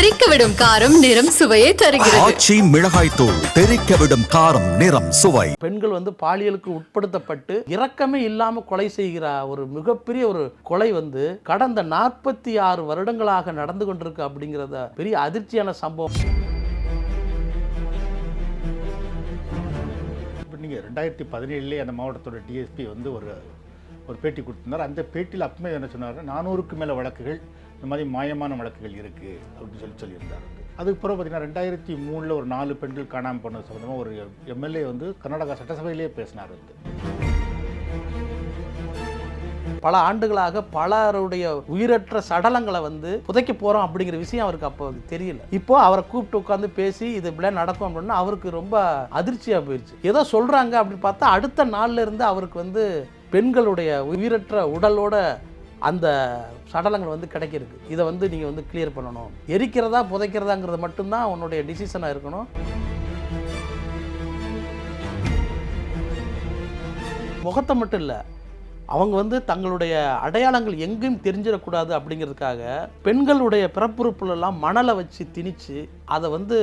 தெறிக்க விடும் காரம் நிறம் சுவையை தருகிறது. ஆச்சி மிளகாய் தூள் தெறிக்க விடும் காரம் நிறம் சுவை. பெண்கள் வந்து பாலியலுக்கு உட்படுத்தப்பட்டு இரக்கமே இல்லாம கொலை செய்கிற ஒரு மிகப்பெரிய ஒரு கொலை வந்து கடந்த நாற்பத்தி ஆறு வருடங்களாக நடந்து கொண்டிருக்கு அப்படிங்கிறத பெரிய அதிர்ச்சியான சம்பவம். இப்போ நீங்கள் ரெண்டாயிரத்தி பதினேழுலேயே அந்த மாவட்டத்தோட டிஎஸ்பி வந்து ஒரு ஒரு பேட்டி கொடுத்திருந்தார். அந்த பேட்டியில் அப்பமே என்ன சொன்னார் நானூறுக்கு மேலே வழக்குகள் இந்த மாதிரி மாயமான வழக்குகள் இருக்குது அப்படின்னு சொல்லி சொல்லியிருந்தார். அதுக்கப்புறம் பார்த்தீங்கன்னா ரெண்டாயிரத்தி மூணில் ஒரு நாலு பெண்கள் காணாமல் போனது சம்மந்தமாக ஒரு எம்எல்ஏ வந்து கர்நாடகா சட்டசபையிலேயே பேசினார் வந்து. பல ஆண்டுகளாக பலருடைய உயிரற்ற சடலங்களை வந்து புதைக்க போகிறோம் அப்படிங்கிற விஷயம் அவருக்கு அப்போ தெரியல. இப்போ அவரை கூப்பிட்டு உட்காந்து பேசி இது இப்படியே நடக்கும் அப்படின்னா அவருக்கு ரொம்ப அதிர்ச்சியாக போயிடுச்சு ஏதோ சொல்கிறாங்க அப்படின்னு பார்த்தா அடுத்த நாள்லேருந்து அவருக்கு வந்து பெண்களுடைய உயிரற்ற உடலோட அந்த சடலங்கள் வந்து கிடைக்கிருக்கு இதை வந்து நீங்கள் வந்து கிளியர் பண்ணணும். எரிக்கிறதா புதைக்கிறதாங்கிறது மட்டும்தான் உன்னுடைய டிசிஷனாக இருக்கணும். முகத்தை மட்டும் இல்லை அவங்க வந்து தங்களுடைய அடையாளங்கள் எங்கேயும் தெரிஞ்சிடக்கூடாது அப்படிங்கிறதுக்காக பெண்களுடைய பிறப்புறுப்புலெல்லாம் மணலை வச்சு திணிச்சு அதை வந்து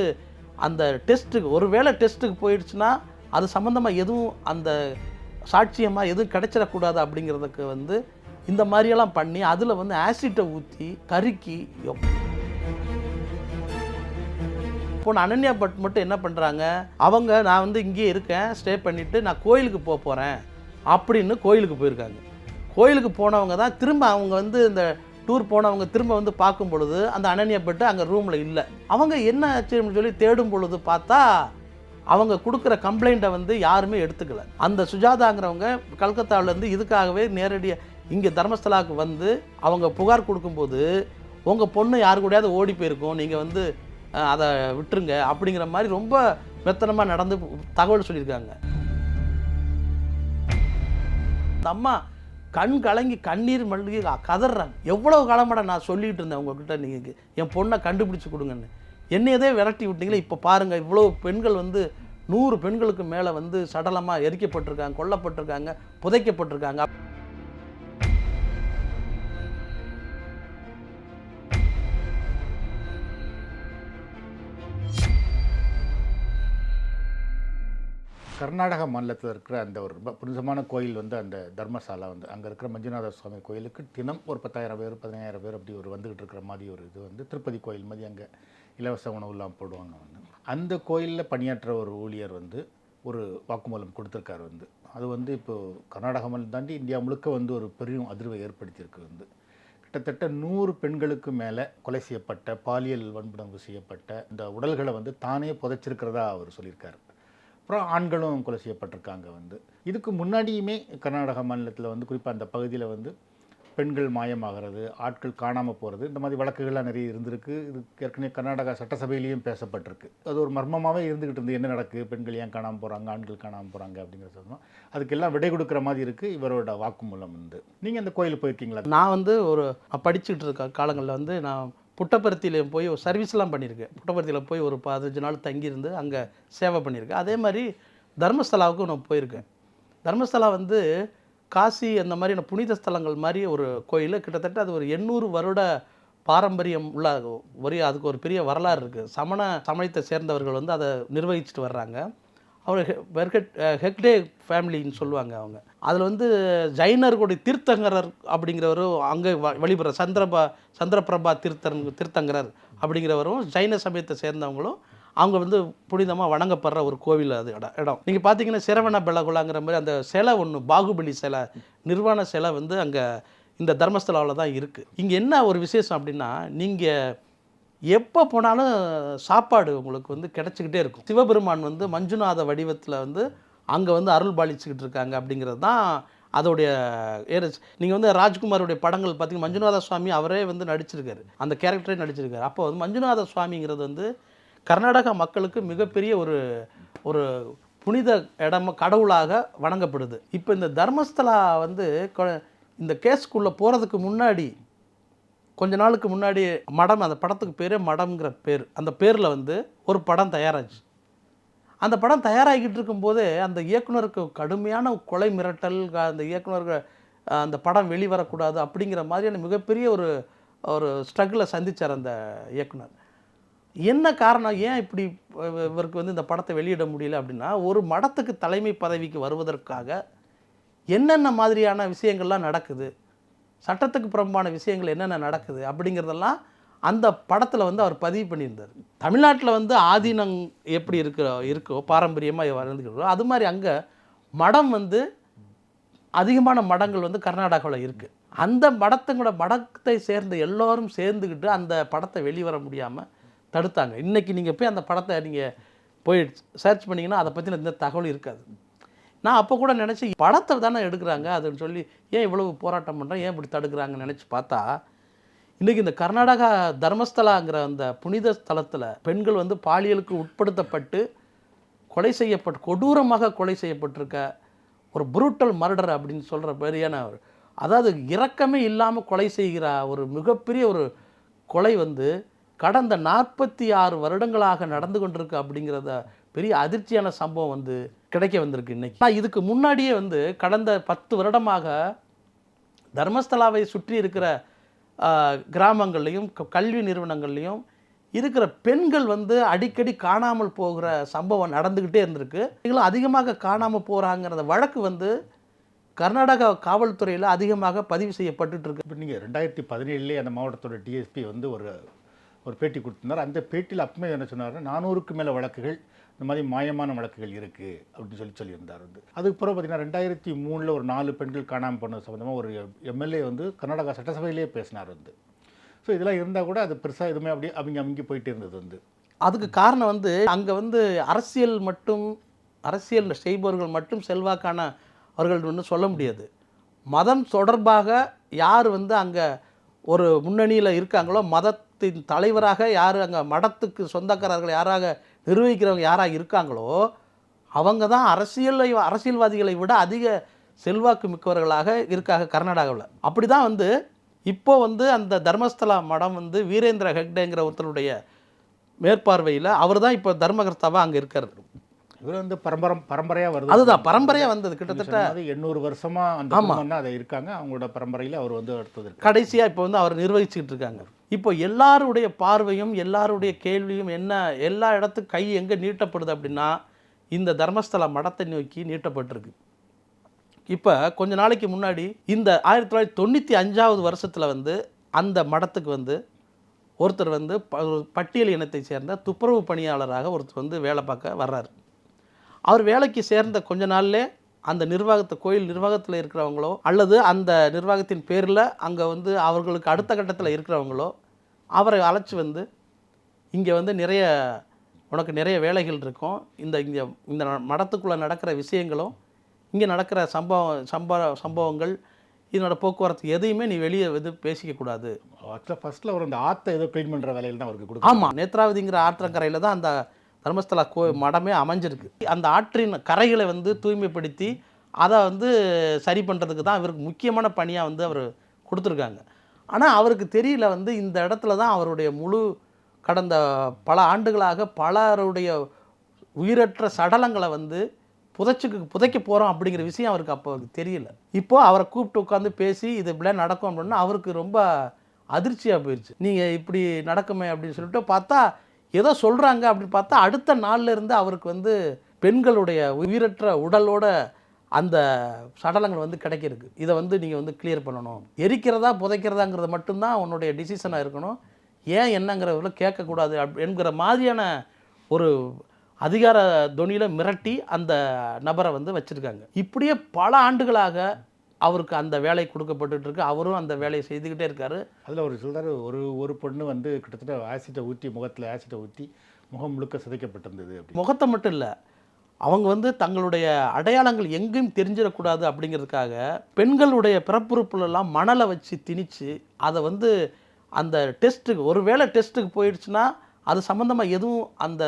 அந்த டெஸ்ட்டுக்கு ஒருவேளை டெஸ்ட்டுக்கு போயிடுச்சுன்னா அது சம்மந்தமாக எதுவும் அந்த சாட்சியமாக எதுவும் கிடைச்சிடக்கூடாது அப்படிங்கிறதுக்கு வந்து இந்த மாதிரியெல்லாம் பண்ணி அதில் வந்து ஆசிட்டை ஊற்றி கருக்கி போன அனன்யா பட் மட்டும் என்ன பண்ணுறாங்க அவங்க நான் வந்து இங்கேயே இருக்கேன் ஸ்டே பண்ணிவிட்டு நான் கோயிலுக்கு போக போகிறேன் அப்படின்னு கோயிலுக்கு போயிருக்காங்க. கோயிலுக்கு போனவங்க தான் திரும்ப அவங்க வந்து இந்த டூர் போனவங்க திரும்ப வந்து பார்க்கும் பொழுது அந்த அனன்யா பட்டு அங்கே ரூமில் இல்லை. அவங்க என்ன ஆச்சுன்னு சொல்லி தேடும் பொழுது பார்த்தா அவங்க கொடுக்குற கம்ப்ளைண்ட்டை வந்து யாருமே எடுத்துக்கல. அந்த சுஜாதாங்கிறவங்க கல்கத்தாவிலேருந்து இதுக்காகவே நேரடியாக இங்கே தர்மஸ்தலாவுக்கு வந்து அவங்க புகார் கொடுக்கும்போது உங்கள் பொண்ணு யாரு கூடயாவது ஓடி போயிருக்கும் நீங்கள் வந்து அதை விட்டுருங்க அப்படிங்கிற மாதிரி ரொம்ப மெத்தனமாக நடந்து தகவல் சொல்லியிருக்காங்க. இந்த அம்மா கண் கலங்கி கண்ணீர் மல்கி கதறாங்க. எவ்வளோ காலமாட நான் சொல்லிகிட்டு இருந்தேன் உங்ககிட்ட நீங்கள் என் பொண்ணை கண்டுபிடிச்சி கொடுங்கன்னு. என்னையதே விரட்டி விட்டீங்களே இப்போ பாருங்கள் இவ்வளோ பெண்கள் வந்து நூறு பெண்களுக்கு மேலே வந்து சடலமாக எரிக்கப்பட்டிருக்காங்க கொல்லப்பட்டிருக்காங்க புதைக்கப்பட்டிருக்காங்க. கர்நாடக மாநிலத்தில் இருக்கிற அந்த ஒரு ரொம்ப புனிதமான கோயில் வந்து அந்த தர்மசாலா வந்து அங்கே இருக்கிற மஞ்சுநாத சுவாமி கோயிலுக்கு தினம் ஒரு பத்தாயிரம் பேர் பதினாயிரம் பேர் அப்படி ஒரு வந்துகிட்டு இருக்கிற மாதிரி ஒரு இது வந்து திருப்பதி கோயில் மாதிரி அங்கே இலவச உணவுலாம் போடுவாங்க வந்து. அந்த கோயிலில் பணியாற்ற ஒரு ஊழியர் வந்து ஒரு வாக்குமூலம் கொடுத்துருக்காரு வந்து. அது வந்து இப்போது கர்நாடக மாநிலம் தாண்டி இந்தியா முழுக்க வந்து ஒரு பெரும் அதிர்வை ஏற்படுத்தியிருக்கு வந்து. கிட்டத்தட்ட நூறு பெண்களுக்கு மேலே கொலை செய்யப்பட்ட பாலியல் வன்புணர்வு செய்யப்பட்ட இந்த உடல்களை வந்து தானே புதைச்சிருக்கிறதா அவர் சொல்லியிருக்காரு. அப்புறம் ஆண்களும் கொலை செய்யப்பட்டிருக்காங்க வந்து. இதுக்கு முன்னாடியுமே கர்நாடக மாநிலத்தில் வந்து குறிப்பாக அந்த பகுதியில் வந்து பெண்கள் மாயமாகிறது ஆட்கள் காணாமல் போகிறது இந்த மாதிரி வழக்குகள்லாம் நிறைய இருந்திருக்கு. இது ஏற்கனவே கர்நாடகா சட்டசபையிலையும் பேசப்பட்டிருக்கு. அது ஒரு மர்மமாகவே இருந்துகிட்டு இருந்து என்ன நடக்குது பெண்கள் ஏன் காணாமல் போகிறாங்க ஆண்கள் காணாமல் போகிறாங்க அப்படிங்கிற சொல்லணும் அதுக்கெல்லாம் விடை கொடுக்குற மாதிரி இருக்குது இவரோட வாக்குமூலம் வந்து. நீங்கள் அந்த கோயிலுக்கு போயிருக்கீங்களா? நான் வந்து ஒரு படிச்சுக்கிட்டு இருக்க காலங்களில் வந்து நான் புட்டபர்த்தியில் போய் ஒரு சர்வீஸ்லாம் பண்ணியிருக்கேன் புட்டபர்த்தியில் போய் ஒரு பதினஞ்சு நாள் தங்கியிருந்து அங்கே சேவை பண்ணியிருக்கேன் அதே மாதிரி தர்மஸ்தலாவுக்கும் நான் போயிருக்கேன். தர்மஸ்தலா வந்து காசி அந்த மாதிரியான புனித ஸ்தலங்கள் மாதிரி ஒரு கோயில். கிட்டத்தட்ட அது ஒரு எண்ணூறு வருட பாரம்பரியம் உள்ள ஒரு அதுக்கு ஒரு பெரிய வரலாறு இருக்குது சமண சமயத்தை சேர்ந்தவர்கள் வந்து அதை நிர்வகிச்சுட்டு வர்றாங்க. அவர் ஹெ- வெர்கட் ஹெக்டே ஃபேமிலின்னு சொல்லுவாங்க அவங்க. அதில் வந்து ஜைனர்களுடைய தீர்த்தங்கரர் அப்படிங்கிறவரும் அங்கே வ வழிபடுற சந்திரபா சந்திரபிரபா தீர்த்தன் தீர்த்தங்கரர் அப்படிங்கிறவரும் ஜைன சமயத்தை சேர்ந்தவங்களும் அவங்க வந்து புனிதமாக வணங்கப்படுற ஒரு கோவில் அது இடம் இடம். நீங்கள் பார்த்தீங்கன்னா சிரவண பெலகுலாங்கிற மாதிரி அந்த சிலை ஒன்று பாகுபலி சிலை நிர்வாண சிலை வந்து அங்கே இந்த தர்மஸ்தலாவில் தான் இருக்குது இங்கே என்ன ஒரு விசேஷம் அப்படின்னா நீங்கள் எப்போ போனாலும் சாப்பாடு உங்களுக்கு வந்து கிடச்சிக்கிட்டே இருக்கும். சிவபெருமான் வந்து மஞ்சுநாத வடிவத்தில் வந்து அங்கே வந்து அருள் பாலிச்சுக்கிட்டு இருக்காங்க அப்படிங்கிறது தான் அதோடைய ஏரஸ் நீங்கள் வந்து ராஜ்குமாருடைய படங்கள் பார்த்தீங்கன்னா மஞ்சுநாத சுவாமி அவரே வந்து நடிச்சிருக்காரு. அந்த கேரக்டரே நடிச்சிருக்காரு. அப்போ வந்து மஞ்சுநாத சுவாமிங்கிறது வந்து கர்நாடகா மக்களுக்கு மிகப்பெரிய ஒரு ஒரு புனித இடம் கடவுளாக வணங்கப்படுது. இப்போ இந்த தர்மஸ்தலா வந்து இந்த கேஸ்க்குள்ளே போகிறதுக்கு முன்னாடி கொஞ்ச நாளுக்கு முன்னாடி மடம் அந்த படத்துக்கு பேரே மடம்ங்கிற பேர். அந்த பேரில் வந்து ஒரு படம் தயாராச்சு. அந்த படம் தயாராகிக்கிட்டு இருக்கும்போது அந்த இயக்குனருக்கு கடுமையான கொலை மிரட்டல் அந்த இயக்குனருக்கு அந்த படம் வெளிவரக்கூடாது அப்படிங்கிற மாதிரியான மிகப்பெரிய ஒரு ஒரு ஸ்ட்ரகிளை சந்தித்தார் அந்த இயக்குனர். என்ன காரணம்? ஏன் இப்படி இவருக்கு வந்து இந்த படத்தை வெளியிட முடியல அப்படின்னா ஒரு மடத்துக்கு தலைமை பதவிக்கு வருவதற்காக என்னென்ன மாதிரியான விஷயங்கள்லாம் நடக்குது? சட்டத்துக்கு புறம்பான விஷயங்கள் என்னென்ன நடக்குது அப்படிங்கிறதெல்லாம் அந்த படத்தில் வந்து அவர் பதிவு பண்ணியிருந்தார். தமிழ்நாட்டில் வந்து ஆதீனம் எப்படி இருக்கிற இருக்கோ பாரம்பரியமாக வளர்ந்துக்கிறோ அது மாதிரி அங்கே மடம் வந்து அதிகமான மடங்கள் வந்து கர்நாடகாவில் இருக்குது அந்த மடத்தங்களோட மடத்தை சேர்ந்த எல்லோரும் சேர்ந்துக்கிட்டு அந்த படத்தை வெளிவர முடியாமல் தடுத்தாங்க. இன்றைக்கி நீங்கள் போய் அந்த படத்தை நீங்கள் போய் சர்ச் பண்ணிங்கன்னா அதை பற்றின எந்த தகவல் இருக்காது. நான் அப்போ கூட நினச்சி படத்தை தானே எடுக்கிறாங்க அதுன்னு சொல்லி ஏன் இவ்வளவு போராட்டம் பண்ணுறேன் ஏன் இப்படி தடுக்கிறாங்கன்னு நினச்சி பார்த்தா இன்றைக்கி இந்த கர்நாடகா தர்மஸ்தலாங்கிற அந்த புனித ஸ்தலத்தில் பெண்கள் வந்து பாலியலுக்கு உட்படுத்தப்பட்டு கொலை செய்யப்பட்டு கொடூரமாக கொலை செய்யப்பட்டிருக்க ஒரு புரூட்டல் மர்டர் அப்படின்னு சொல்கிற மாதிரியான ஒரு அதாவது இரக்கமே இல்லாமல் கொலை செய்கிற ஒரு மிகப்பெரிய ஒரு கொலை வந்து கடந்த நாற்பத்தி ஆறு வருடங்களாக நடந்து கொண்டிருக்கு அப்படிங்கிறத பெரிய அதிர்ச்சியான சம்பவம் வந்து கிடைக்க வந்திருக்கு இன்னைக்கு. நான் இதுக்கு முன்னாடியே வந்து கடந்த பத்து வருடமாக தர்மஸ்தலாவை சுற்றி இருக்கிற கிராமங்கள்லேயும் கிராமங்கள்லையும் க- கல்வி நிறுவனங்கள்லையும் இருக்கிற பெண்கள் வந்து அடிக்கடி காணாமல் போகிற சம்பவம் நடந்துக்கிட்டே இருந்திருக்கு. இவங்களும் அதிகமாக காணாமல் போகிறாங்கிறத வழக்கு வந்து கர்நாடகா காவல்துறையில் அதிகமாக பதிவு செய்யப்பட்டுட்டு இருக்கு. இப்போ நீங்கள் ரெண்டாயிரத்தி பதினேழுலேயே அந்த மாவட்டத்தோட டிஎஸ்பி வந்து ஒரு ஒரு பேட்டி கொடுத்துருந்தார். அந்த பேட்டியில் அப்பமே என்ன சொன்னார் நானூறுக்கு மேலே வழக்குகள் இந்த மாதிரி மாயமான வழக்குகள் இருக்குது அப்படின்னு சொல்லி சொல்லியிருந்தார் வந்து. அதுக்கப்புறம் பார்த்தீங்கன்னா ரெண்டாயிரத்தி மூணில் ஒரு நாலு பெண்கள் காணாமல் போனது சம்மந்தமாக ஒரு எம்எல்ஏ வந்து கர்நாடகா சட்டசபையிலேயே பேசினார் வந்து. ஸோ இதெல்லாம் இருந்தால் கூட அது பெருசாக எதுவுமே அப்படியே அவங்க அவங்க போயிட்டே இருந்தது வந்து. அதுக்கு காரணம் வந்து அங்கே வந்து அரசியல் மட்டும் அரசியல் செய்பவர்கள் மட்டும் செல்வாக்கான அவர்கள் ஒன்று சொல்ல முடியாது. மதம் தொடர்பாக யார் வந்து அங்கே ஒரு முன்னணியில் இருக்காங்களோ மதத்தின் தலைவராக யார் அங்கே மடத்துக்கு சொந்தக்காரர்கள் யாராக நிர்வகிக்கிறவங்க யாராக இருக்காங்களோ அவங்க தான் அரசியலை அரசியல்வாதிகளை விட அதிக செல்வாக்கு மிக்கவர்களாக இருக்காங்க கர்நாடகாவில். அப்படி தான் வந்து இப்போ வந்து அந்த தர்மஸ்தலா மடம் வந்து வீரேந்திர ஹெக்டேங்கிற ஒருத்தருடைய மேற்பார்வையில் அவர் தான் இப்போ தர்மகர்த்தாவாக அங்கே இருக்கார். இவர் வந்து பரம்பரம் பரம்பரையாக வருது. அதுதான் பரம்பரையாக வந்தது. கிட்டத்தட்ட எண்ணூறு வருஷமா அந்த ஆமா. குடும்பம் தான் அதை இருக்காங்க. அவங்களோட பரம்பரையில் அவர் வந்து அடுத்தது. கடைசியாக இப்போ வந்து அவர் நிர்வகிச்சுக்கிட்டு இருக்காங்க. இப்போ எல்லாருடைய பார்வையும் எல்லாருடைய கேள்வியும் என்ன எல்லா இடத்துக்கும் கை எங்கே நீட்டப்படுது அப்படின்னா இந்த தர்மஸ்தல மடத்தை நோக்கி நீட்டப்பட்டிருக்கு. இப்போ கொஞ்ச நாளைக்கு முன்னாடி இந்த ஆயிரத்தி தொள்ளாயிரத்தி தொண்ணூற்றி அஞ்சாவது வருஷத்தில் வந்து அந்த மடத்துக்கு வந்து ஒருத்தர் வந்து ப- பட்டியல் இனத்தை சேர்ந்த துப்புரவு பணியாளராக ஒருத்தர் வந்து வேலை பார்க்க வர்றாரு. அவர் வேலைக்கு சேர்ந்த கொஞ்ச நாள்லே அந்த நிர்வாகத்தை கோயில் நிர்வாகத்தில் இருக்கிறவங்களோ அல்லது அந்த நிர்வாகத்தின் பேரில் அங்கே வந்து அவர்களுக்கு அடுத்த கட்டத்தில் இருக்கிறவங்களோ அவரை அழைச்சி வந்து இங்கே வந்து நிறைய உனக்கு நிறைய வேலைகள் இருக்கும். இந்த இங்கே இந்த மடத்துக்குள்ளே நடக்கிற விஷயங்களும் இங்கே நடக்கிற சம்பவம் சம்பவ சம்பவங்கள் இதனோட போக்குவரத்து எதையுமே நீ வெளியே வந்து பேசிக்க கூடாது. ஆக்சுவலாக ஃபர்ஸ்ட்டில் அவர் அந்த ஆற்றை ஏதோ க்ளீன் பண்ணுற வேலையில் தான் அவருக்கு கொடுக்கும் ஆமாம் நேத்ராவதிங்கிற ஆற்றங்கரையில் தான் அந்த தர்மஸ்தலா கோ மடமே அமைஞ்சிருக்கு. அந்த ஆற்றின் கரைகளை வந்து தூய்மைப்படுத்தி அதை வந்து சரி பண்ணுறதுக்கு தான் இவருக்கு முக்கியமான பணியாக வந்து அவர் கொடுத்துருக்காங்க. ஆனால் அவருக்கு தெரியல வந்து இந்த இடத்துல தான் அவருடைய முழு கடந்த பல ஆண்டுகளாக பலருடைய உயிரற்ற சடலங்களை வந்து புதைச்சுக்கு புதைக்க போகிறோம் அப்படிங்கிற விஷயம் அவருக்கு அப்போ அவருக்கு தெரியல. இப்போது அவரை கூப்பிட்டு உட்காந்து பேசி இது இப்படிலாம் நடக்கும் அப்படின்னா அவருக்கு ரொம்ப அதிர்ச்சியாக போயிடுச்சு நீங்கள் இப்படி நடக்குமே அப்படின்னு சொல்லிட்டு பார்த்தா ஏதோ சொல்கிறாங்க அப்படின்னு பார்த்தா அடுத்த நாள்லேருந்து அவருக்கு வந்து பெண்களுடைய உயிரற்ற உடலோட அந்த சடலங்கள் வந்து கிடைக்கிருக்கு. இதை வந்து நீங்கள் வந்து கிளியர் பண்ணணும். எரிக்கிறதா புதைக்கிறதாங்கிறது மட்டும்தான் உன்னுடைய டிசிஷனாக இருக்கணும். ஏன் என்னங்கிறதுல கேட்கக்கூடாது அப் என்கிற மாதிரியான ஒரு அதிகார துணியில் மிரட்டி அந்த நபரை வந்து வச்சுருக்காங்க. இப்படியே பல ஆண்டுகளாக அவருக்கு அந்த வேலை கொடுக்கப்பட்டுட்டு இருக்கு அவரும் அந்த வேலையை செய்துக்கிட்டே இருக்காரு. அதில் ஒரு சொல்றாரு ஒரு ஒரு பொண்ணு வந்து கிட்டத்தட்ட ஆசிட்டை ஊற்றி முகத்தில் ஆசிட்டை ஊற்றி முகம் முழுக்க சிதைக்கப்பட்டிருந்தது முகத்தை மட்டும் இல்லை அவங்க வந்து தங்களுடைய அடையாளங்கள் எங்கேயும் தெரிஞ்சிடக்கூடாது அப்படிங்கிறதுக்காக பெண்களுடைய பிறப்புறுப்புலெல்லாம் மணலை வச்சு திணிச்சு அதை வந்து அந்த டெஸ்ட்டுக்கு ஒருவேளை டெஸ்ட்டுக்கு போயிடுச்சுன்னா அது சம்மந்தமாக எதுவும் அந்த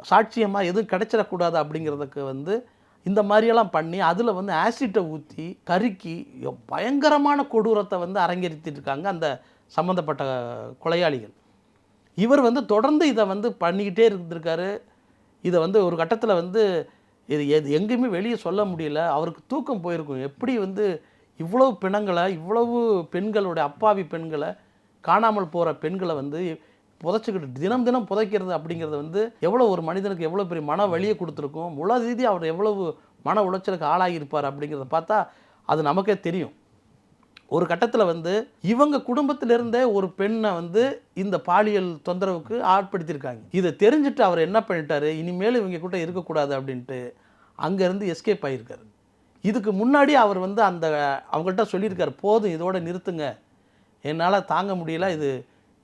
சாட்சியமாக எதுவும் கிடைச்சிடக்கூடாது அப்படிங்கிறதுக்கு வந்து இந்த மாதிரியெல்லாம் பண்ணி அதில் வந்து ஆசிட்டை ஊற்றி கருக்கி பயங்கரமான கொடூரத்தை வந்து அரங்கேற்றிட்டு இருக்காங்க அந்த சம்மந்தப்பட்ட கொலையாளிகள். இவர் வந்து தொடர்ந்து இதை வந்து பண்ணிக்கிட்டே இருந்திருக்காரு. இதை வந்து ஒரு கட்டத்தில் வந்து இது எது எங்கேயுமே வெளியே சொல்ல முடியல. அவருக்கு தூக்கம் போயிருக்கும். எப்படி வந்து இவ்வளவு பிணங்களை இவ்வளவு பெண்களுடைய அப்பாவி பெண்களை காணாமல் போகிற பெண்களை வந்து புதைச்சிக்கிட்டு தினம் தினம் புதைக்கிறது அப்படிங்கிறது வந்து எவ்வளோ ஒரு மனிதனுக்கு எவ்வளோ பெரிய மன வழியை கொடுத்துருக்கும்? உல ரீதி அவர் எவ்வளவு மன உளைச்சலுக்கு ஆளாகியிருப்பார் அப்படிங்கிறத பார்த்தா அது நமக்கே தெரியும். ஒரு கட்டத்தில் வந்து இவங்க குடும்பத்திலிருந்தே ஒரு பெண்ணை வந்து இந்த பாலியல் தொந்தரவுக்கு ஆட்படுத்தியிருக்காங்க. இதை தெரிஞ்சுட்டு அவர் என்ன பண்ணிட்டாரு? இனிமேல் இவங்க கூட இருக்கக்கூடாது அப்படின்ட்டு அங்கேருந்து எஸ்கேப் ஆகியிருக்காரு இதுக்கு முன்னாடி அவர் வந்து அந்த அவங்கள்ட்ட சொல்லியிருக்காரு போதும் இதோட நிறுத்துங்க. என்னால் தாங்க முடியல இது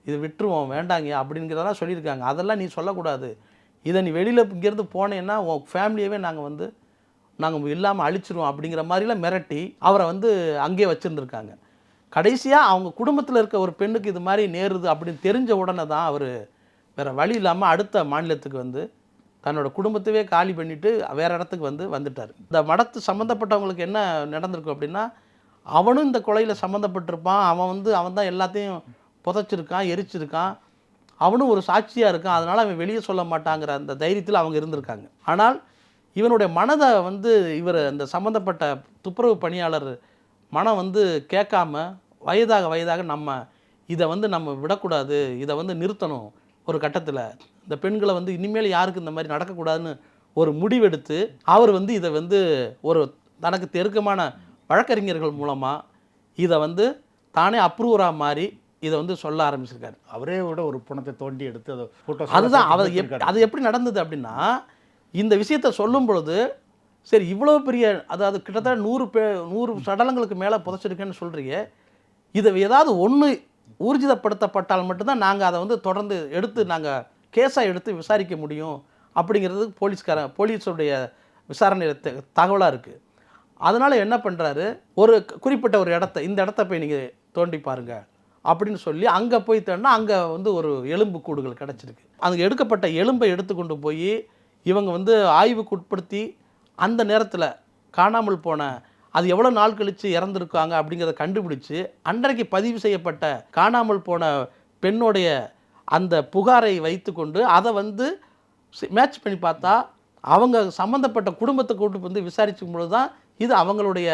இது விட்டுருவோம் வேண்டாங்க அப்படிங்கிறதெல்லாம் சொல்லியிருக்காங்க. அதெல்லாம் நீ சொல்லக்கூடாது. இதை நீ வெளியில் இங்கேருந்து போனேன்னா உன் ஃபேமிலியவே நாங்கள் வந்து நாங்கள் இல்லாமல் அழிச்சிருவோம் அப்படிங்கிற மாதிரிலாம் மிரட்டி அவரை வந்து அங்கேயே வச்சுருந்துருக்காங்க. கடைசியாக அவங்க குடும்பத்தில் இருக்க ஒரு பெண்ணுக்கு இது மாதிரி நேருது அப்படின்னு தெரிஞ்ச உடனே தான் அவர் வேறு வழி இல்லாமல் அடுத்த மாநிலத்துக்கு வந்து தன்னோட குடும்பத்தையே காலி பண்ணிவிட்டு வேறு இடத்துக்கு வந்து வந்துட்டார். இந்த மடத்து சம்மந்தப்பட்டவங்களுக்கு என்ன நடந்திருக்கும் அப்படின்னா அவனும் இந்த கொலையில் சம்மந்தப்பட்டிருப்பான் அவன் வந்து அவன் தான் எல்லாத்தையும் புதைச்சிருக்கான் எரிச்சிருக்கான். அவனும் ஒரு சாட்சியாக இருக்கான். அதனால் அவன் வெளியே சொல்ல மாட்டாங்கிற அந்த தைரியத்தில் அவங்க இருந்திருக்காங்க. ஆனால் இவனுடைய மனதை வந்து இவர் அந்த சம்மந்தப்பட்ட துப்புரவு பணியாளர் மனம் வந்து கேட்காம வயதாக வயதாக நம்ம இதை வந்து நம்ம விடக்கூடாது இதை வந்து நிறுத்தணும் ஒரு கட்டத்தில். இந்த பெண்களை வந்து இனிமேல் யாருக்கு இந்த மாதிரி நடக்கக்கூடாதுன்னு ஒரு முடிவெடுத்து அவர் வந்து இதை வந்து ஒரு தனக்கு தெருக்கமான வழக்கறிஞர்கள் மூலமாக இதை வந்து தானே அப்ரூவராக மாறி இதை வந்து சொல்ல ஆரம்பிச்சிருக்காரு. அவரே விட ஒரு பணத்தை தோண்டி எடுத்து அதை ஃபோட்டோ அதுதான் அவர் அது எப்படி நடந்தது அப்படின்னா இந்த விஷயத்தை சொல்லும் பொழுது சரி இவ்வளோ பெரிய அதாவது கிட்டத்தட்ட நூறு பே நூறு சடலங்களுக்கு மேலே புதைச்சிருக்கேன்னு சொல்கிறீங்க இதை ஏதாவது ஒன்று ஊர்ஜிதப்படுத்தப்பட்டால் மட்டும்தான் நாங்கள் அதை வந்து தொடர்ந்து எடுத்து நாங்கள் கேஸாக எடுத்து விசாரிக்க முடியும் அப்படிங்கிறது போலீஸ்கார போலீஸுடைய விசாரணை த- தகவலாக இருக்குது அதனால் என்ன பண்ணுறாரு ஒரு குறிப்பிட்ட ஒரு இடத்த இந்த இடத்த போய் நீங்கள் தோண்டி பாருங்க. அப்படின்னு சொல்லி அங்கே போய் தேடினா அங்கே வந்து ஒரு எலும்பு கூடுகள் கிடச்சிருக்கு. அங்கே எடுக்கப்பட்ட எலும்பை எடுத்துக்கொண்டு போய் இவங்க வந்து ஆய்வுக்கு உட்படுத்தி அந்த நேரத்தில் காணாமல் போன அது எவ்வளோ நாள் கழித்து இறந்துருக்காங்க அப்படிங்கிறத கண்டுபிடிச்சு அன்றைக்கு பதிவு செய்யப்பட்ட காணாமல் போன பெண்ணுடைய அந்த புகாரை வைத்துக்கொண்டு அதை வந்து மேட்ச் பண்ணி பார்த்தா அவங்க சம்மந்தப்பட்ட குடும்பத்தை கூட்டு வந்து விசாரிக்கும் பொழுது தான் இது அவங்களுடைய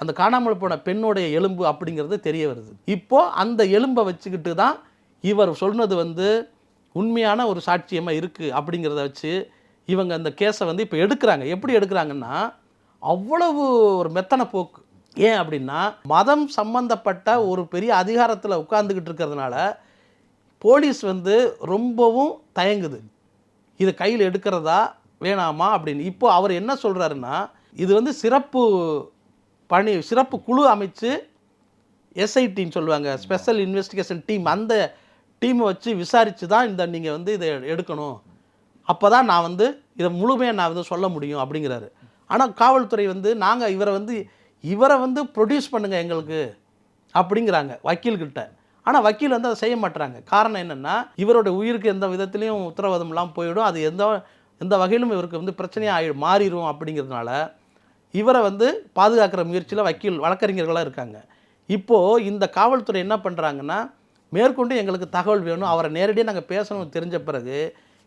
அந்த காணாமல் போன பெண்ணுடைய எலும்பு அப்படிங்கிறது தெரிய வருது. இப்போது அந்த எலும்பை வச்சுக்கிட்டு தான் இவர் சொன்னது வந்து உண்மையான ஒரு சாட்சியமாக இருக்குது அப்படிங்கிறத வச்சு இவங்க அந்த கேஸை வந்து இப்போ எடுக்கிறாங்க. எப்படி எடுக்கிறாங்கன்னா அவ்வளவு ஒரு மெத்தனை போக்கு. ஏன் அப்படின்னா மதம் சம்பந்தப்பட்ட ஒரு பெரிய அதிகாரத்தில் உட்காந்துக்கிட்டு இருக்கிறதுனால போலீஸ் வந்து ரொம்பவும் தயங்குது. இதை கையில் எடுக்கிறதா வேணாமா அப்படின்னு. இப்போ அவர் என்ன சொல்கிறாருன்னா இது வந்து சிறப்பு பணி சிறப்பு குழு அமைச்சு எஸ்ஐடின்னு சொல்லுவாங்க. ஸ்பெஷல் இன்வெஸ்டிகேஷன் டீம் அந்த டீமை வச்சு விசாரித்து தான் இந்த நீங்கள் வந்து இதை எடுக்கணும். அப்போ தான் நான் வந்து இதை முழுமையாக நான் வந்து சொல்ல முடியும் அப்படிங்கிறாரு. ஆனால் காவல்துறை வந்து நாங்கள் இவரை வந்து இவரை வந்து ப்ரொடியூஸ் பண்ணுங்கள் எங்களுக்கு அப்படிங்கிறாங்க வக்கீல்கிட்ட. ஆனால் வக்கீல் வந்து அதை செய்ய மாட்டுறாங்க காரணம் என்னென்னா இவரோட உயிருக்கு எந்த விதத்துலேயும் உத்தரவாதம்லாம் போயிடும். அது எந்த எந்த வகையிலும் இவருக்கு வந்து பிரச்சனையாக ஆகி மாறிடும் அப்படிங்கிறதுனால இவரை வந்து பாதுகாக்கிற முயற்சியில் வக்கீல் வழக்கறிஞர்களாக இருக்காங்க. இப்போது இந்த காவல்துறை என்ன பண்ணுறாங்கன்னா மேற்கொண்டு எங்களுக்கு தகவல் வேணும் அவரை நேரடியாக நாங்கள் பேசணும் தெரிஞ்ச பிறகு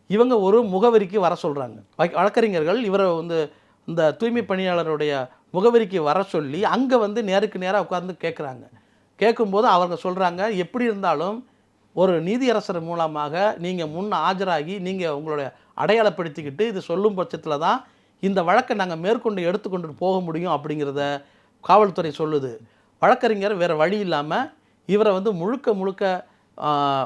இவங்க ஒரு முகவரிக்கு வர சொல்கிறாங்க வழக்கறிஞர்கள் இவரை வந்து இந்த தூய்மை பணியாளருடைய முகவரிக்கு வர சொல்லி அங்கே வந்து நேருக்கு நேராக உட்கார்ந்து கேட்குறாங்க கேட்கும்போது அவங்க சொல்கிறாங்க எப்படி இருந்தாலும் ஒரு நீதியரசர் மூலமாக நீங்கள் முன் ஆஜராகி நீங்கள் உங்களுடைய அடையாளப்படுத்திக்கிட்டு இது சொல்லும் பட்சத்தில் தான் இந்த வழக்கை நாங்கள் மேற்கொண்டு எடுத்துக்கொண்டு போக முடியும் அப்படிங்கிறத காவல்துறை சொல்லுது. வழக்கறிஞர் வேறு வழி இல்லாமல் இவரை வந்து முழுக்க முழுக்க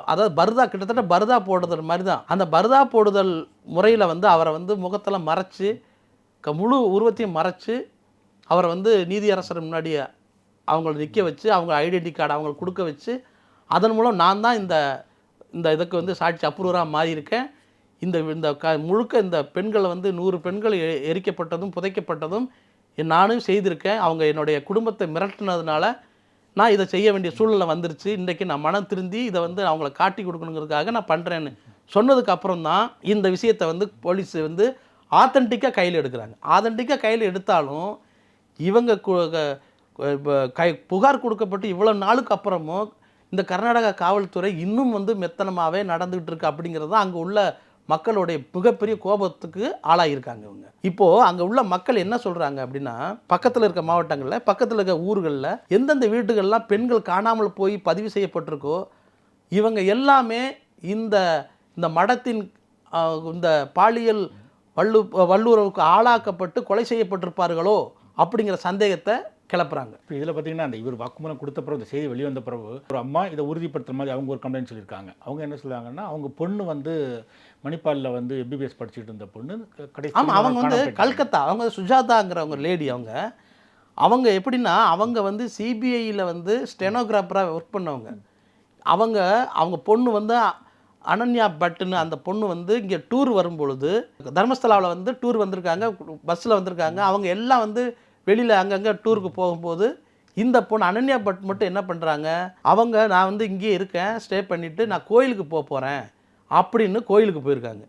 அதாவது பர்தா கிட்டத்தட்ட பர்தா போடுதல் மாதிரி தான் அந்த பர்தா போடுதல் முறையில் வந்து அவரை வந்து முகத்தில் மறைச்சி க- முழு உருவத்தையும் மறைச்சி அவரை வந்து நீதியரசர் முன்னாடி அவங்கள நிற்க வச்சு அவங்க ஐடென்டி கார்டு அவங்களுக்கு கொடுக்க வச்சு அதன் மூலம் நான் தான் இந்த இந்த இதுக்கு வந்து சாட்சி அப்ரூவராக மாறியிருக்கேன். இந்த இந்த க முழுக்க இந்த பெண்களை வந்து நூறு பெண்கள் எரிக்கப்பட்டதும் புதைக்கப்பட்டதும் நானும் செய்திருக்கேன். அவங்க என்னுடைய குடும்பத்தை மிரட்டினதுனால நான் இதை செய்ய வேண்டிய சூழ்நிலை வந்துருச்சு. இன்றைக்கி நான் மனம் திருந்தி இதை வந்து அவங்கள காட்டி கொடுக்கணுங்கிறதுக்காக நான் பண்ணுறேன்னு சொன்னதுக்கு அப்புறம் தான் இந்த விஷயத்தை வந்து போலீஸ் வந்து ஆத்தன்டிக்காக கையில் எடுக்கிறாங்க. ஆத்தன்டிக்காக கையில் எடுத்தாலும் இவங்க கு- க- கை புகார் கொடுக்கப்பட்டு இவ்வளோ நாளுக்கு அப்புறமும் இந்த கர்நாடகா காவல்துறை இன்னும் வந்து மெத்தனமாகவே நடந்துகிட்டு இருக்கு அப்படிங்கிறது தான் அங்கே உள்ள மக்களுடைய மிகப்பெரிய கோபத்துக்கு ஆளாகியிருக்காங்க இவங்க. இப்போது அங்கே உள்ள மக்கள் என்ன சொல்கிறாங்க அப்படின்னா பக்கத்தில் இருக்க மாவட்டங்களில் பக்கத்தில் இருக்க ஊர்களில் எந்தெந்த வீடுகள்லாம் பெண்கள் காணாமல் போய் பதிவு செய்யப்பட்டிருக்கோ இவங்க எல்லாமே இந்த இந்த மடத்தின் இந்த பாலியல் வல்லு வல்லுறவுக்கு ஆளாக்கப்பட்டு கொலை செய்யப்பட்டிருப்பார்களோ அப்படிங்கிற சந்தேகத்தை கிளப்புறாங்க. இப்போ இதில் பார்த்தீங்கன்னா அந்த இவர் வாக்குமூலம் கொடுத்த பிறகு இந்த செய்தி வெளியே வந்த பிறகு ஒரு அம்மா இதை உறுதிப்படுத்துற மாதிரி அவங்க ஒரு கம்ப்ளைண்ட் சொல்லியிருக்காங்க. அவங்க என்ன சொல்லுவாங்கன்னா அவங்க பொண்ணு வந்து மணிப்பாலில் வந்து எம்பிபிஎஸ் படிச்சுட்டு இருந்த பொண்ணு க- கடைசி ஆமாம் அவங்க வந்து. கல்கத்தா அவங்க சுஜாதாங்கிறவங்க லேடி அவங்க. அவங்க எப்படின்னா அவங்க வந்து சிபிஐயில் வந்து ஸ்டெனோகிராஃபராக ஒர்க் பண்ணவங்க. அவங்க அவங்க பொண்ணு வந்து அனன்யா பட்டுன்னு அந்த பொண்ணு வந்து இங்கே டூர் வரும்பொழுது தர்மஸ்தலாவில் வந்து டூர் வந்திருக்காங்க பஸ்ஸில் வந்திருக்காங்க. அவங்க எல்லாம் வந்து வெளியில் அங்கங்கே டூருக்கு போகும்போது இந்த பொண்ணு அனன்யா பட் மட்டும் என்ன பண்ணுறாங்க அவங்க நான் வந்து இங்கேயே இருக்கேன் ஸ்டே பண்ணிவிட்டு நான் கோயிலுக்கு போக போகிறேன் அப்படின்னு கோயிலுக்கு போயிருக்காங்க.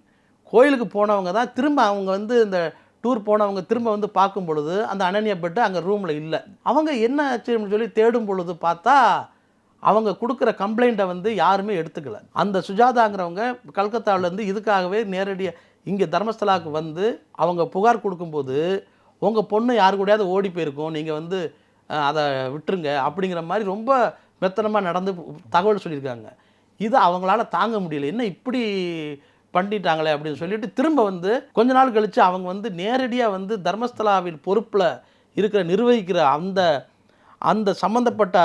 கோயிலுக்கு போனவங்க தான் திரும்ப அவங்க வந்து இந்த டூர் போனவங்க திரும்ப வந்து பார்க்கும் பொழுது அந்த அனன்யா பெட்டு அங்கே ரூமில் இல்லை. அவங்க என்ன ஆச்சுன்னு சொல்லி தேடும் பொழுது பார்த்தா அவங்க கொடுக்குற கம்ப்ளைண்ட்டை வந்து யாருமே எடுத்துக்கல. அந்த சுஜாதாங்கிறவங்க கல்கத்தாவிலேருந்து இதுக்காகவே நேரடியாக இங்கே தர்மஸ்தலாவுக்கு வந்து அவங்க புகார் கொடுக்கும்போது உங்கள் பொண்ணு யாரு கூடயாவது ஓடி போயிருக்கும் நீங்கள் வந்து அதை விட்டுருங்க. அப்படிங்கிற மாதிரி ரொம்ப மெத்தனமாக நடந்து தகவல் சொல்லியிருக்காங்க. இது அவங்களால தாங்க முடியல. என்ன இப்படி பண்ணிட்டாங்களே அப்படின்னு சொல்லிட்டு திரும்ப வந்து கொஞ்ச நாள் கழித்து அவங்க வந்து நேரடியாக வந்து தர்மஸ்தலாவின் பொறுப்பில் இருக்கிற நிர்வகிக்கிற அந்த அந்த சம்மந்தப்பட்ட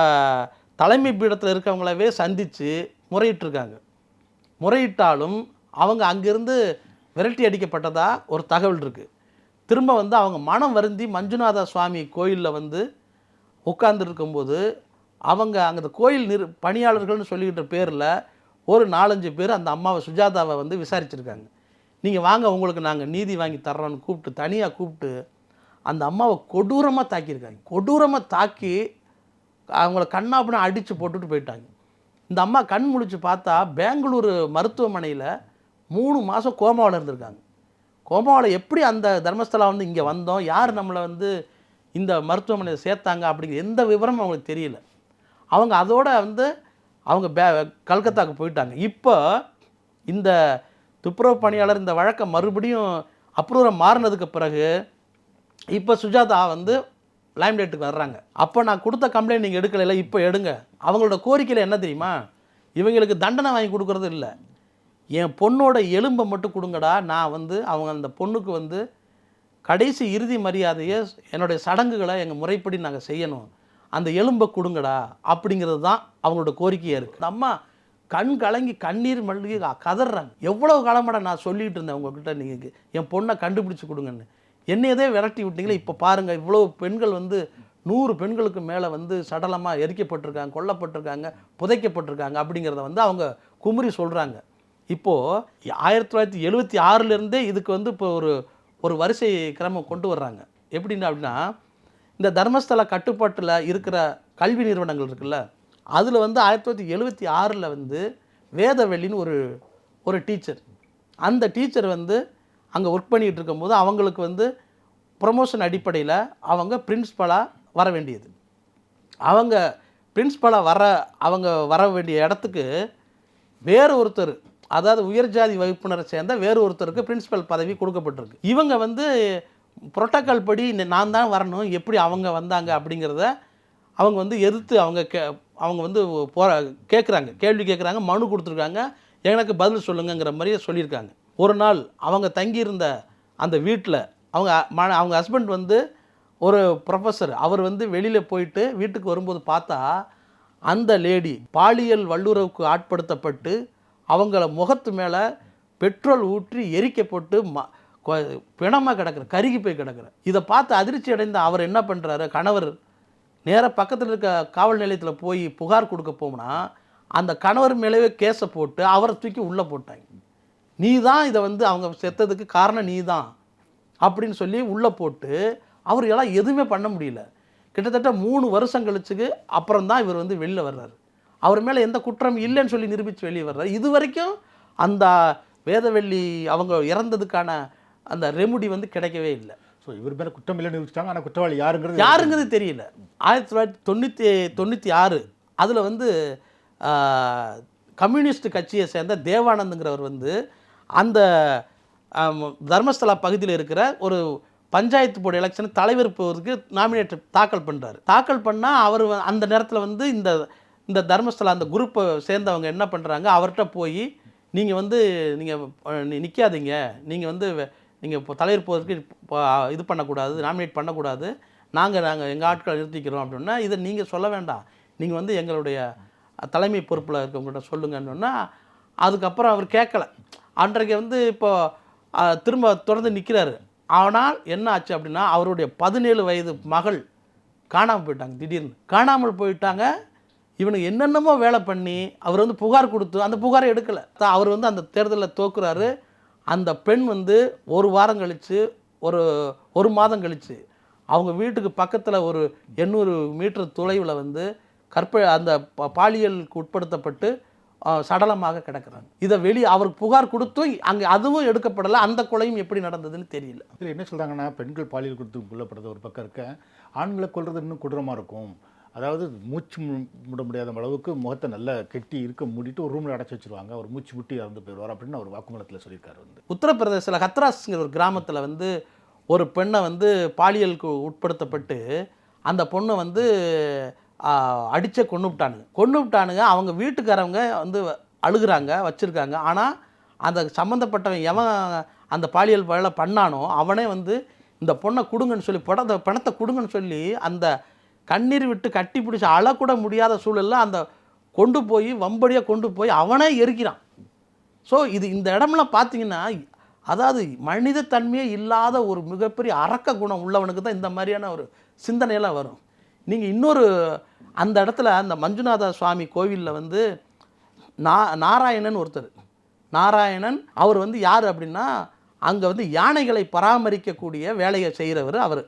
தலைமை பீடத்தில் இருக்கவங்களவே சந்தித்து முறையிட்டிருக்காங்க. முறையிட்டாலும் அவங்க அங்கேருந்து விரட்டி அடிக்கப்பட்டதா ஒரு தகவல் இருக்குது திரும்ப வந்து அவங்க மனம் வருந்தி மஞ்சுநாத சுவாமி கோயிலில் வந்து உட்கார்ந்துருக்கும்போது அவங்க அங்கே அந்த கோயில் நிறு பணியாளர்கள்னு சொல்லிக்கிட்ட பேரில் ஒரு நாலஞ்சு பேர் அந்த அம்மாவை சுஜாதாவை வந்து விசாரிச்சிருக்காங்க. நீங்கள் வாங்க உங்களுக்கு நாங்கள் நீதி வாங்கி தர்றோன்னு கூப்பிட்டு தனியாக கூப்பிட்டு அந்த அம்மாவை கொடூரமாக தாக்கியிருக்காங்க. கொடூரமாக தாக்கி அவங்கள கண்ணாப்புனா அடித்து போட்டுட்டு போயிட்டாங்க. இந்த அம்மா கண் முழிச்சு பார்த்தா பெங்களூரு மருத்துவமனையில் மூணு மாதம் கோமாவில் இருந்திருக்காங்க. கோமாவில் எப்படி அந்த தர்மஸ்தலா வந்து இங்கே வந்தோம்? யார் நம்மளை வந்து இந்த மருத்துவமனையில் சேர்த்தாங்க? அப்படிங்கிற எந்த விவரமும் அவங்களுக்கு தெரியல. அவங்க அதோட வந்து அவங்க பே கல்கத்தாவுக்கு போயிட்டாங்க. இப்போ இந்த துப்புரவு பணியாளர் இந்த வழக்கை மறுபடியும் அப்ரூவரம் மாறினதுக்கு பிறகு இப்போ சுஜாதா வந்து லைம்லைட்டுக்கு வர்றாங்க. அப்போ நான் கொடுத்த கம்ப்ளைண்ட் நீங்கள் எடுக்கலைல இப்போ எடுங்க. அவங்களோட கோரிக்கையில் என்ன தெரியுமா? இவங்களுக்கு தண்டனை வாங்கி கொடுக்கறது இல்லை. என் பொண்ணோட எலும்பை மட்டும் கொடுங்கடா. நான் வந்து அவங்க அந்த பொண்ணுக்கு வந்து கடைசி இறுதி மரியாதையை என்னுடைய சடங்குகளை எங்கள் முறைப்படி நாங்கள் செய்யணும். அந்த எலும்பை கொடுங்கடா அப்படிங்கிறது தான் அவங்களோட கோரிக்கையாக இருக்குது அம்மா கண் கலங்கி கண்ணீர் மல்லிகை கதறாங்க எவ்வளோ காலமாட நான் சொல்லிகிட்டு இருந்தேன் உங்ககிட்ட நீங்கள் என் பொண்ணை கண்டுபிடிச்சி கொடுங்கன்னு. என்னையதே விரட்டி விட்டீங்களே இப்போ பாருங்கள் இவ்வளோ பெண்கள் வந்து நூறு பெண்களுக்கு மேலே வந்து சடலமாக எரிக்கப்பட்டிருக்காங்க கொல்லப்பட்டிருக்காங்க புதைக்கப்பட்டிருக்காங்க அப்படிங்கிறத வந்து அவங்க குமரி சொல்கிறாங்க இப்போது ஆயிரத்தி தொள்ளாயிரத்தி எழுபத்தி ஆறுலேருந்தே இதுக்கு வந்து இப்போ ஒரு ஒரு வரிசை கிரமம் கொண்டு வர்றாங்க. எப்படின்னா அப்படின்னா இந்த தர்மஸ்தல கட்டுப்பாட்டில் இருக்கிற கல்வி நிறுவனங்கள் இருக்குல்ல அதில் வந்து ஆயிரத்தி தொள்ளாயிரத்தி எழுபத்தி ஆறில் வந்து வேதவெளின்னு ஒரு ஒரு டீச்சர். அந்த டீச்சர் வந்து அங்கே ஒர்க் பண்ணிகிட்டு இருக்கும்போது அவங்களுக்கு வந்து ப்ரொமோஷன் அடிப்படையில் அவங்க பிரின்ஸ்பலாக வர வேண்டியது. அவங்க பிரின்ஸ்பலாக வர அவங்க வர வேண்டிய இடத்துக்கு வேறு ஒருத்தர் அதாவது உயர் ஜாதி வகுப்பினரை சேர்ந்த வேறு ஒருத்தருக்கு பிரின்ஸ்பல் பதவி கொடுக்கப்பட்டிருக்கு. இவங்க வந்து புரோட்டோக்கால் படி இந்த- நான் தான் வரணும் எப்படி அவங்க வந்தாங்க அப்படிங்கிறத அவங்க வந்து எதிர்த்து அவங்க கே அவங்க வந்து போகிற கேட்குறாங்க கேள்வி கேட்குறாங்க மனு கொடுத்துருக்காங்க. எனக்கு பதில் சொல்லுங்கங்கிற மாதிரியே சொல்லியிருக்காங்க. ஒரு நாள் அவங்க தங்கியிருந்த அந்த வீட்டில் அவங்க ம அவங்க ஹஸ்பண்ட் வந்து ஒரு ப்ரொஃபஸர் அவர் வந்து வெளியில் போயிட்டு வீட்டுக்கு வரும்போது பார்த்தா அந்த லேடி பாலியல் வல்லுறவுக்கு ஆட்படுத்தப்பட்டு அவங்கள முகத்து மேலே பெட்ரோல் ஊற்றி எரிக்கப்பட்டு ம பிணமாக கிடக்குற கருகி போய் கிடக்கிற. இதை பார்த்து அதிர்ச்சி அடைந்த அவர் என்ன பண்ணுறாரு கணவர் நேராக பக்கத்தில் இருக்க காவல் நிலையத்தில் போய் புகார் கொடுக்க போம்னா அந்த கணவர் மேலேயே கேஸை போட்டு அவரை தூக்கி உள்ளே போட்டாங்க. நீ தான் இதை வந்து அவங்க செத்ததுக்கு காரணம் நீ தான் அப்படின்னு சொல்லி உள்ளே போட்டு அவர் எல்லாம் எதுவுமே பண்ண முடியல. கிட்டத்தட்ட மூணு வருஷம் கழிச்சுக்கு அப்புறம் தான் இவர் வந்து வெளியில் வர்றாரு. அவர் மேலே எந்த குற்றம் இல்லைன்னு சொல்லி நிரூபித்து வெளியே வர்றாரு. இது வரைக்கும் அந்த வேதவெள்ளி அவங்க இறந்ததுக்கான அந்த ரெமுடி வந்து கிடைக்கவே இல்லை. ஸோ இவர் மேலே குற்றம் இல்லைன்னு நிரூபிச்சிட்டாங்க ஆனால் குற்றவாளி யாருங்கிறது யாருங்கிறது தெரியல. ஆயிரத்தி தொள்ளாயிரத்தி தொண்ணூற்றி தொண்ணூற்றி ஆறு அதில் வந்து கம்யூனிஸ்ட் கட்சியை சேர்ந்த தேவானந்துங்கிறவர் வந்து அந்த தர்மஸ்தலா பகுதியில் இருக்கிற ஒரு பஞ்சாயத்து போர்டு எலெக்ஷன் தலைவர் போகிறதுக்கு நாமினேட் தாக்கல் பண்ணுறாரு தாக்கல் பண்ணால் அவர் அந்த நேரத்தில் வந்து இந்த இந்த தர்மஸ்தலா அந்த குரூப்பை சேர்ந்தவங்க என்ன பண்ணுறாங்க அவர்கிட்ட போய் நீங்கள் வந்து நீங்கள் நிற்காதீங்க நீங்கள் வந்து நீங்கள் இப்போ தலைவர் போவதற்கு இது பண்ணக்கூடாது நாமினேட் பண்ணக்கூடாது. நாங்கள் நாங்கள் எங்கள் ஆட்களை நிறுத்திக்கிறோம் அப்படின்னா இதை நீங்கள் சொல்ல வேண்டாம். நீங்கள் வந்து எங்களுடைய தலைமை பொறுப்பில் இருக்கவங்கள்ட்ட சொல்லுங்கன்னு சொன்னால் அதுக்கப்புறம் அவர் கேட்கல. அன்றைக்கு வந்து இப்போ திரும்ப தொடர்ந்து நிற்கிறாரு ஆனால் என்ன ஆச்சு அப்படின்னா அவருடைய பதினேழு வயது மகள் காணாமல் போயிட்டாங்க திடீர்னு. காணாமல் போயிட்டாங்க. இவனுக்கு என்னென்னமோ வேலை பண்ணி அவர் வந்து புகார் கொடுத்து அந்த புகாரை எடுக்கலை. அவர் வந்து அந்த தேர்தலில் தோக்குறாரு. அந்த பெண் வந்து ஒரு வாரம் கழித்து ஒரு ஒரு மாதம் கழித்து அவங்க வீட்டுக்கு பக்கத்தில் ஒரு எண்ணூறு மீட்டர் தொலைவில் வந்து கற்ப அந்த ப- பாலியலுக்கு உட்படுத்தப்பட்டு சடலமாக கிடக்குறாங்க. இதை வெளியே அவருக்கு புகார் கொடுத்தும் அங்கே அதுவும் எடுக்கப்படலை அந்த கொலையும் எப்படி நடந்ததுன்னு தெரியல. இதில் என்ன சொல்கிறாங்கன்னா பெண்கள் பாலியல் கொடுத்து கொல்லப்படுறது ஒரு பக்கம் இருக்க. ஆண்களை கொள்வது இன்னும் கொடூரமாக இருக்கும். அதாவது மூச்சு முட முடியாத அளவுக்கு முகத்தை நல்லா கெட்டி இருக்க மூடிட்டு ஒரு ரூமில் அடைச்சி வச்சிருவாங்க. அவர் மூச்சு முட்டி இறந்து போயிடுவார் அப்படின்னு அவர் வாக்குமூலத்தில் சொல்லியிருக்காரு வந்து. உத்தரப்பிரதேசில் ஹத்ராஸ்ங்கிற ஒரு கிராமத்தில் வந்து ஒரு பெண்ணை வந்து பாலியலுக்கு உட்படுத்தப்பட்டு அந்த பொண்ணை வந்து அடித்த கொண்டு விட்டானுங்க. கொண்டு விட்டானுங்க. அவங்க வீட்டுக்காரவங்க வந்து அழுகுறாங்க வச்சுருக்காங்க. ஆனால் அந்த சம்மந்தப்பட்டவன் எவன் அந்த பாலியல் வேலை பண்ணானோ அவனே வந்து இந்த பொண்ணை கொடுங்கன்னு சொல்லி பணத்தை பணத்தை கொடுங்கன்னு சொல்லி அந்த கண்ணீர் விட்டு கட்டி பிடிச்சி அழக்கூட முடியாத சூழலில் அந்த கொண்டு போய் வம்படியாக கொண்டு போய் அவனே எரிக்கிறான். ஸோ இது இந்த இடம்லாம் பார்த்தீங்கன்னா அதாவது மனித தன்மையே இல்லாத ஒரு மிகப்பெரிய அரக்க குணம் உள்ளவனுக்கு தான் இந்த மாதிரியான ஒரு சிந்தனையெல்லாம் வரும். நீங்கள் இன்னொரு அந்த இடத்துல அந்த மஞ்சுநாத சுவாமி கோவிலில் வந்து நா நாராயணன் ஒருத்தர். நாராயணன் அவர் வந்து யார் அப்படின்னா அங்கே வந்து யானைகளை பராமரிக்கக்கூடிய வேலையை செய்கிறவர் அவர்.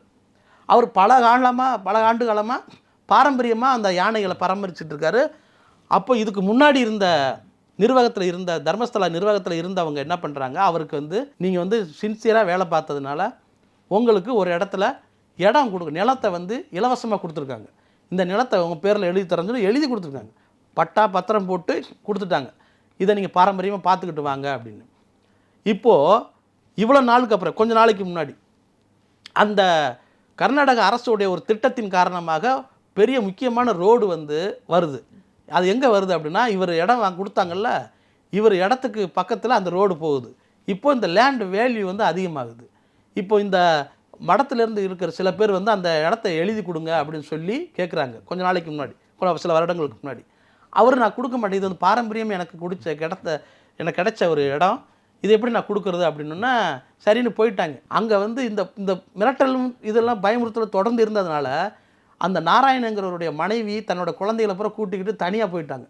அவர் பல காலமாக பல ஆண்டு காலமாக பாரம்பரியமாக அந்த யானைகளை பராமரிச்சுட்டு இருக்காரு அப்போ இதுக்கு முன்னாடி இருந்த நிர்வாகத்தில் இருந்த தர்மஸ்தலா நிர்வாகத்தில் இருந்தவங்க என்ன பண்ணுறாங்க அவருக்கு வந்து நீங்கள் வந்து சின்சியராக வேலை பார்த்ததுனால உங்களுக்கு ஒரு இடத்துல இடம் கொடுக்க நிலத்தை வந்து இலவசமாக கொடுத்துருக்காங்க. இந்த நிலத்தை உங்கள் பேரில் எழுதி தரேன்னு சொல்லி எழுதி கொடுத்துருக்காங்க. பட்டா பத்திரம் போட்டு கொடுத்துட்டாங்க. இதை நீங்கள் பாரம்பரியமாக பார்த்துக்கிட்டு வாங்க அப்படின்னு. இப்போது இவ்வளோ நாளுக்கு அப்புறம் கொஞ்சம் நாளைக்கு முன்னாடி அந்த கர்நாடக அரசுடைய ஒரு திட்டத்தின் காரணமாக பெரிய முக்கியமான ரோடு வந்து வருது. அது எங்கே வருது அப்படின்னா இவர் இடம் வாங்க கொடுத்தாங்கல்ல இவர் இடத்துக்கு பக்கத்தில் அந்த ரோடு போகுது. இப்போ இந்த லேண்ட் வேல்யூ வந்து அதிகமாகுது. இப்போ இந்த மடத்துலேருந்து இருக்கிற சில பேர் வந்து அந்த இடத்த எழுதி கொடுங்க அப்படின்னு சொல்லி கேட்குறாங்க கொஞ்ச நாளைக்கு முன்னாடி சில வருடங்களுக்கு முன்னாடி. அவர் நான் கொடுக்க மாட்டேன் இது வந்து பாரம்பரியம் எனக்கு கொடுத்த கிடத்த எனக்கு கிடைச்ச ஒரு இடம். இது எப்படி நான் கொடுக்குறது அப்படின்னா சரின்னு போயிட்டாங்க. அங்கே வந்து இந்த இந்த மிரட்டலும் இதெல்லாம் பயமுறுத்தல் தொடர்ந்து இருந்ததுனால அந்த நாராயணங்கிறவருடைய மனைவி தன்னோட குழந்தைகளை பூரா கூட்டிக்கிட்டு தனியாக போயிட்டாங்க.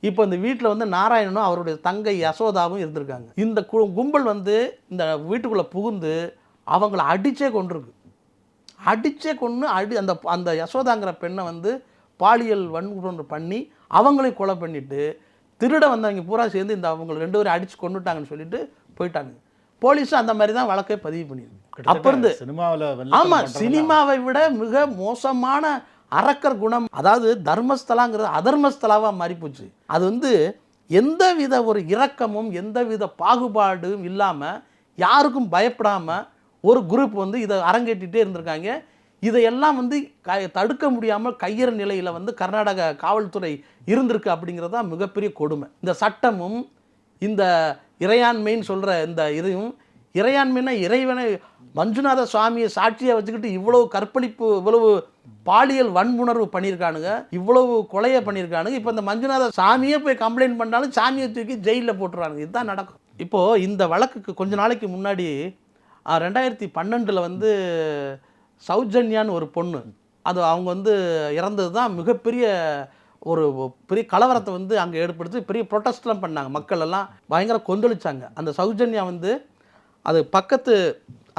இப்போ இந்த வீட்டில் வந்து நாராயணனும் அவருடைய தங்கை யசோதாவும் இருந்திருக்காங்க. இந்த கு- கும்பல் வந்து இந்த வீட்டுக்குள்ளே புகுந்து அவங்கள அடித்தே கொண்டிருக்கு அடித்தே கொன்று அடி அந்த அந்த யசோதாங்கிற பெண்ணை வந்து பாலியல் வன்முறை பண்ணி அவங்களையும் கொலை பண்ணிவிட்டு திருட வந்தவங்க பூரா சேர்ந்து இந்த அவங்க ரெண்டு பேரும் அடித்து கொண்டுட்டாங்கன்னு சொல்லிட்டு போயிட்டாங்க. போலீஸும் அந்த மாதிரி தான் வழக்கை பதிவு பண்ணியிருக்கு. அப்போ இருந்து சினிமாவில் ஆமா சினிமாவை விட மிக மோசமான அரக்கர் குணம் அதாவது தர்மஸ்தலாங்கிறது அதர்மஸ்தலாவா மாறிப்போச்சு. அது வந்து எந்தவித ஒரு இரக்கமும் எந்தவித பாகுபாடும் இல்லாம யாருக்கும் பயப்படாம ஒரு குரூப் வந்து இதை அரங்கேற்றிட்டே இருந்திருக்காங்க. இதையெல்லாம் வந்து க தடுக்க முடியாமல் கையிற நிலையில் வந்து கர்நாடக காவல்துறை இருந்திருக்கு அப்படிங்கிறது தான் மிகப்பெரிய கொடுமை. இந்த சட்டமும் இந்த இறையாண்மைன்னு சொல்கிற இந்த இதையும் இறையாண்மைனா இறைவனை மஞ்சுநாத சுவாமியை சாட்சியாக வச்சுக்கிட்டு இவ்வளவு கற்பழிப்பு இவ்வளவு பாலியல் வன்புணர்வு பண்ணியிருக்கானுங்க இவ்வளவு கொலையை பண்ணியிருக்கானுங்க இப்போ இந்த மஞ்சுநாத சாமியே போய் கம்ப்ளைண்ட் பண்ணாலும் சாமியை தூக்கி ஜெயிலில் போட்டுருவானுங்க இதுதான் நடக்கும். இப்போது இந்த வழக்குக்கு கொஞ்ச நாளைக்கு முன்னாடி ரெண்டாயிரத்தி பன்னெண்டில் வந்து சௌஜன்யான்னு ஒரு பொண்ணு. அது அவங்க வந்து இறந்தது தான் மிகப்பெரிய ஒரு பெரிய கலவரத்தை வந்து அங்கே ஏற்படுத்தி பெரிய ப்ரொட்டஸ்ட்லாம் பண்ணாங்க. மக்கள் எல்லாம் பயங்கர கொந்தளிச்சாங்க. அந்த சௌஜன்யா வந்து அது பக்கத்து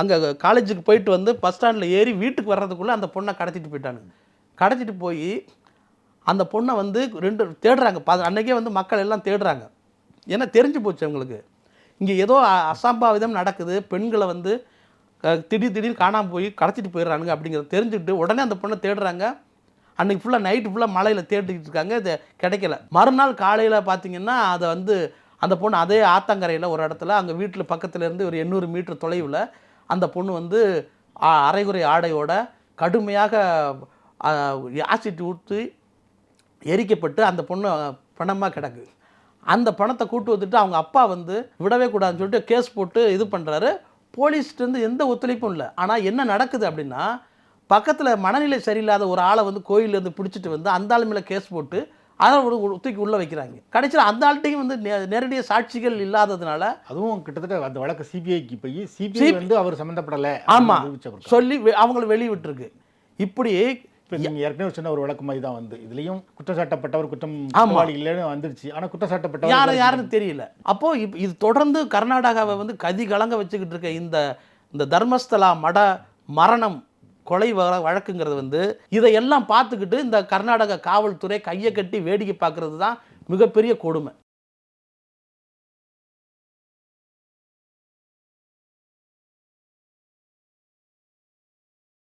அங்கே காலேஜுக்கு போயிட்டு வந்து பஸ் ஸ்டாண்டில் ஏறி வீட்டுக்கு வர்றதுக்குள்ளே அந்த பொண்ணை கடத்திட்டு போயிட்டாங்க கடத்திட்டு போய் அந்த பொண்ணை வந்து ரெண்டு தேடுறாங்க. பா அன்றைக்கே வந்து மக்கள் எல்லாம் தேடுறாங்க. ஏன்னா தெரிஞ்சு போச்சு அவங்களுக்கு. இங்கே ஏதோ அசம்பாவிதம் நடக்குது. பெண்களை வந்து திடீர் திடீர் திடீர்னு காணாமல் போய் கடத்திட்டு போயிடுறானுங்க அப்படிங்கிறத தெரிஞ்சுக்கிட்டு உடனே அந்த பொண்ணை தேடுறாங்க. அன்றைக்கி ஃபுல்லாக நைட்டு ஃபுல்லாக மலையில் தேடிக்கிட்டு இருக்காங்க. இது கிடைக்கல. மறுநாள் காலையில் பார்த்தீங்கன்னா அதை வந்து அந்த பொண்ணு அதே ஆத்தங்கரையில் ஒரு இடத்துல அங்கே வீட்டில் பக்கத்துலேருந்து ஒரு எண்ணூறு மீட்டர் தொலைவில் அந்த பொண்ணு வந்து அரைகுறை ஆடையோட கடுமையாக ஆசிட் ஊற்றி எரிக்கப்பட்டு அந்த பொண்ணு பணமாக கிடக்கு. அந்த பணத்தை கூட்டு வந்துட்டு அவங்க அப்பா வந்து விடவே கூடாதுன்னு சொல்லிட்டு கேஸ் போட்டு இது பண்ணுறாரு போலீஸ்லேருந்து எந்த ஒத்துழைப்பும் இல்லை ஆனால் என்ன நடக்குது அப்படின்னா பக்கத்தில் மனநிலை சரியில்லாத ஒரு ஆளை வந்து கோயிலேருந்து பிடிச்சிட்டு வந்து அந்த ஆள் மேலே கேஸ் போட்டு அதை ஒரு தூக்கி உள்ளே வைக்கிறாங்க கடைசியில் அந்த ஆள்கிட்டையும் வந்து நே- நேரடியாக சாட்சிகள் இல்லாததுனால அதுவும் கிட்டத்தட்ட அந்த வழக்கு சிபிஐக்கு போய் சிபிஐ வந்து அவர் சம்மந்தப்படலை ஆமா. அப்படின்னு நிரூபிச்ச பிறகு. சொல்லி அவங்கள வெளிவிட்டுருக்கு இப்படி இப்போ நீங்கள் ஏற்கனவே சொன்ன ஒரு வழக்கு மாதிரி தான் வந்து இதுலேயும் குற்றம் சாட்டப்பட்டவர் குற்றம் ஆமா. குற்றவாளி இல்லைன்னு வந்துருச்சு ஆனால் குற்றம் சாட்டப்பட்டவர் யார். யாருன்னு தெரியல அப்போ இப் இது தொடர்ந்து கர்நாடகாவை வந்து கதி கலங்க வச்சுக்கிட்டு இருக்க இந்த இந்த தர்மஸ்தலா மட மரணம் கொலை வ- வழக்குங்கிறது வந்து இதையெல்லாம் பார்த்துக்கிட்டு இந்த கர்நாடக காவல்துறை கையை கட்டி வேடிக்கை பார்க்கறது தான் மிகப்பெரிய கொடுமை